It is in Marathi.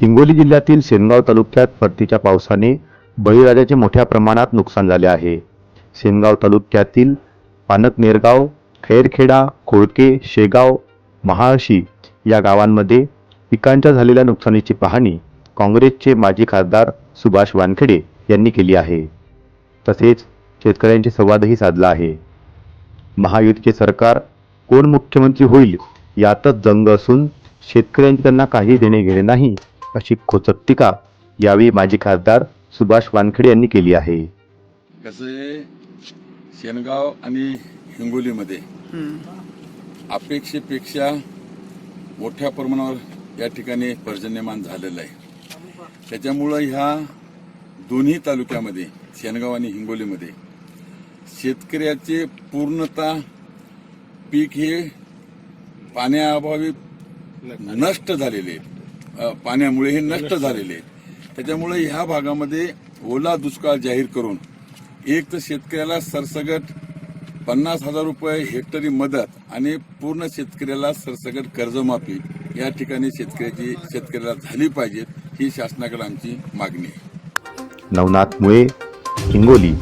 हिंगोली जिल्ह्यातील सेनगाव तालुक्यात परतीच्या पावसाने बळीराजाचे मोठ्या प्रमाणात नुकसान झाले आहे. सेनगाव तालुक्यातील पानकनेरगाव खैरखेडा कोळके शेगाव महाळशी या गावांमध्ये पिकांच्या झालेल्या नुकसानीची पाहणी काँग्रेसचे माजी खासदार सुभाष वानखेडे यांनी केली आहे. तसेच शेतकऱ्यांशी संवादही साधला आहे. महायुतीचे सरकार कोण मुख्यमंत्री होईल यातच जंग असून शेतकऱ्यांची त्यांना काही देणे घेणे नाही अशी खोचक टीका यावेळी माजी खासदार सुभाष वानखेडे यांनी केली आहे. कसं आहे? शेनगाव आणि हिंगोलीमध्ये अपेक्षेपेक्षा मोठ्या प्रमाणावर या ठिकाणी पर्जन्यमान झालेलं आहे. त्याच्यामुळं ह्या दोन्ही तालुक्यामध्ये शेनगाव आणि हिंगोलीमध्ये शेतकऱ्याचे पूर्णतः पीक हे पाण्याअभावी नष्ट झालेले आहेत. पाण्यामुळे हे नष्ट. झालेले आहेत. त्याच्यामुळे ह्या भागामध्ये ओला दुष्काळ जाहीर करून एक तर शेतकऱ्याला सरसगट पन्नास हजार रुपये हेक्टरी मदत आणि पूर्ण शेतकऱ्याला सरसगट कर्जमाफी या ठिकाणी शेतकऱ्याची शेतकऱ्याला झाली पाहिजे ही शासनाकडे आमची मागणी आहे. नवनाथ मुळे हिंगोली.